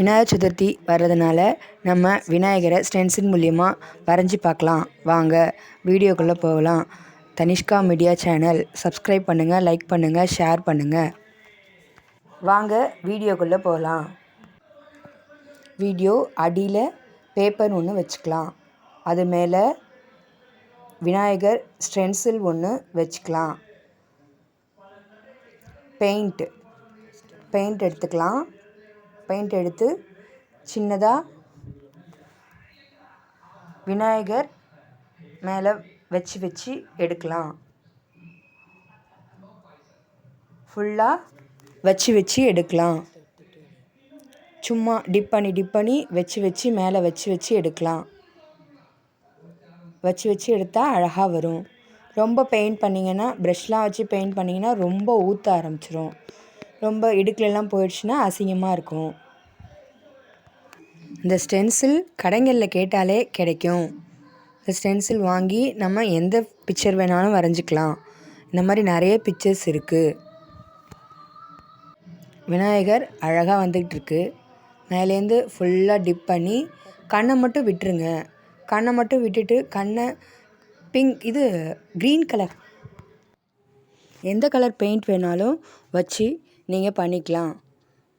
விநாயகர் சதுர்த்தி வர்றதுனால நம்ம விநாயகரை ஸ்டென்சில் மூலியமாக வரைஞ்சி பார்க்கலாம். வாங்க வீடியோக்குள்ளே போகலாம். தனிஷ்கா மீடியா சேனல் சப்ஸ்கிரைப் பண்ணுங்கள் லைக் பண்ணுங்கள் ஷேர் பண்ணுங்கள் வாங்க வீடியோக்குள்ளே போகலாம். வீடியோ அடியில் பேப்பர் ஒன்று வச்சுக்கலாம். அது மேலே விநாயகர் ஸ்டென்சில் ஒன்று வச்சுக்கலாம். பெயிண்ட் பெயிண்ட் எடுத்துக்கலாம். பெயிண்ட் எடுத்து சின்னதாக விநாயகர் மேலே வச்சு வச்சு எடுக்கலாம். ஃபுல்லாக வச்சு வச்சு எடுக்கலாம். சும்மா டிப் பண்ணி டிப் பண்ணி வச்சு வச்சு மேலே வச்சு வச்சு எடுக்கலாம். வச்சு வச்சு எடுத்தால் அழகாக வரும். ரொம்ப பெயிண்ட் பண்ணிங்கன்னா ப்ரெஷ்லாம் வச்சு பெயிண்ட் பண்ணிங்கன்னா ரொம்ப ஊற்ற ஆரம்பிச்சிரும். ரொம்ப இடுக்கிலெல்லாம் போயிடுச்சுன்னா அசிங்கமாக இருக்கும். இந்த ஸ்டென்சில் கடைங்களில் கேட்டாலே கிடைக்கும். இந்த ஸ்டென்சில் வாங்கி நம்ம எந்த பிக்சர் வேணாலும் வரைஞ்சிக்கலாம். இந்த மாதிரி நிறைய பிக்சர்ஸ் இருக்குது விநாயகர் அழகாக வந்துக்கிட்டு இருக்கு மேலேருந்து ஃபுல்லாக டிப் பண்ணி கண்ணை மட்டும் விட்டுருங்க. கண்ணை மட்டும் விட்டுட்டு கண்ணை பிங்க் இது க்ரீன் கலர். எந்த கலர் பெயிண்ட் வேணாலும் வச்சு நீங்கள் பண்ணிக்கலாம்.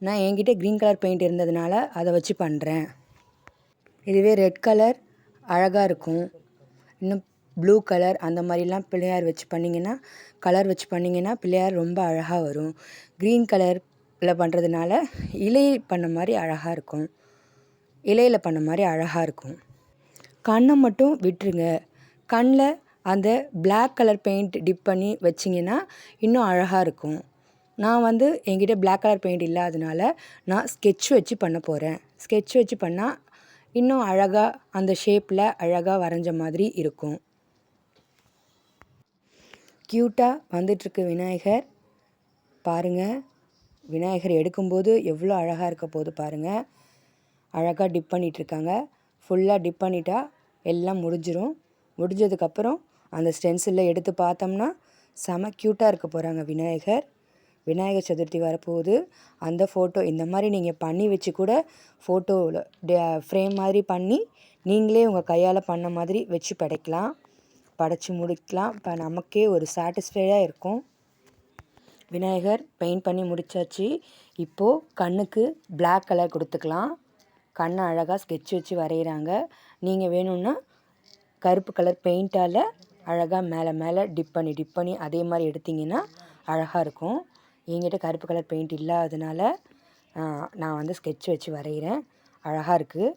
நான் என்கிட்ட க்ரீன் கலர் பெயிண்ட் இருந்ததுனால அதை வச்சு பண்ணுறேன் இதுவே ரெட் கலர் அழகாக இருக்கும். இன்னும் ப்ளூ கலர் அந்த மாதிரிலாம் பிள்ளையார் வச்சு பண்ணிங்கன்னா கலர் வச்சு பண்ணிங்கன்னா பிள்ளையார் ரொம்ப அழகாக வரும். க்ரீன் கலரில் பண்ணுறதுனால இலை பண்ண மாதிரி அழகாக இருக்கும். இலையில் பண்ண மாதிரி அழகாக இருக்கும். கண்ணை மட்டும் விட்டுருங்க. கண்ணில் அந்த பிளாக் கலர் பெயிண்ட் டிப் பண்ணி வச்சிங்கன்னா இன்னும் அழகாக இருக்கும். நான் வந்து என்கிட்ட பிளாக் கலர் பெயிண்ட் இல்லாதனால நான் ஸ்கெட்ச் வச்சு பண்ண போகிறேன் ஸ்கெட்ச் வச்சு பண்ணால் இன்னும் அழகாக அந்த ஷேப்பில் அழகாக வரைஞ்ச மாதிரி இருக்கும். க்யூட்டாக வந்துட்டுருக்கு விநாயகர். பாருங்கள் விநாயகர் எடுக்கும்போது எவ்வளோ அழகாக இருக்க போது பாருங்கள் அழகாக டிப் பண்ணிகிட்ருக்காங்க ஃபுல்லாக டிப் பண்ணிட்டா எல்லாம் முடிஞ்சிடும் முடிஞ்சதுக்கப்புறம் அந்த ஸ்டென்சிலில் எடுத்து பார்த்தோம்னா செம க்யூட்டாக இருக்க போகிறாங்க விநாயகர். விநாயகர் சதுர்த்தி வரப்போகுது. அந்த ஃபோட்டோ இந்த மாதிரி நீங்கள் பண்ணி வச்சு கூட ஃபோட்டோவில் ஃப்ரேம் மாதிரி பண்ணி நீங்களே உங்கள் கையால் பண்ண மாதிரி வச்சு படைக்கலாம். படைச்சி முடிக்கலாம். இப்போ நமக்கே ஒரு சாட்டிஸ்ஃபைடாக இருக்கும். விநாயகர் பெயிண்ட் பண்ணி முடித்தாச்சு இப்போது கண்ணுக்கு பிளாக் கலர் கொடுத்துக்கலாம். கண்ணை அழகாக ஸ்கெட்ச் வச்சு வரைகிறாங்க நீங்கள் வேணும்னா கருப்பு கலர் பெயிண்ட்டால் அழகாக மேலே மேலே டிப் பண்ணி டிப் பண்ணி அதே மாதிரி எடுத்திங்கன்னா அழகாக இருக்கும். என்கிட்ட கருப்பு கலர் பெயிண்ட் இல்லாததுனால நான் வந்து ஸ்கெட்ச் வச்சு வரைகிறேன் அழகாக இருக்குது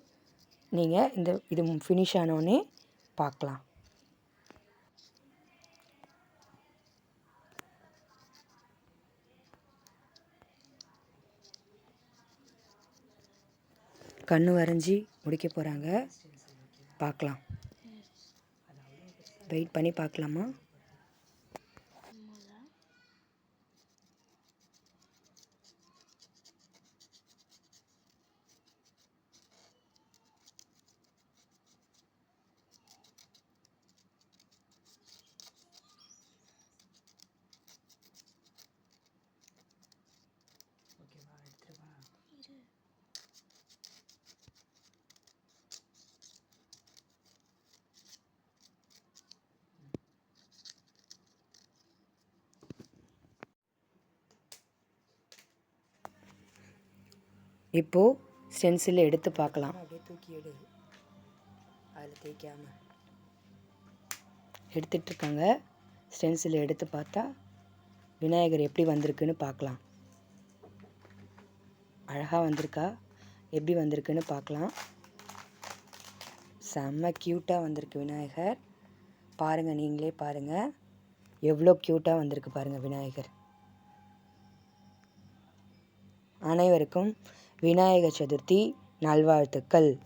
நீங்கள் இந்த இது ஃபினிஷ் ஆனோடனே பார்க்கலாம் கண் வரைஞ்சி முடிக்க போகிறாங்க பார்க்கலாம் வெயிட் பண்ணி பார்க்கலாமா இப்போது ஸ்டென்சில் எடுத்து பார்க்கலாம். அப்படியே தூக்கி எடு. அதில் தேய்க்காம. எடுத்துட்ருக்காங்க ஸ்டென்சில் எடுத்து பார்த்தா விநாயகர் எப்படி வந்திருக்குன்னு பார்க்கலாம். அழகாக வந்திருக்கா? எப்படி வந்திருக்குன்னு பார்க்கலாம். செம்ம க்யூட்டாக வந்திருக்கு விநாயகர். பாருங்கள் நீங்களே பாருங்கள் எவ்வளோ க்யூட்டாக வந்திருக்கு பாருங்கள் விநாயகர். அனைவருக்கும் விநாயகர் சதுர்த்தி நல்வாழ்த்துக்கள்.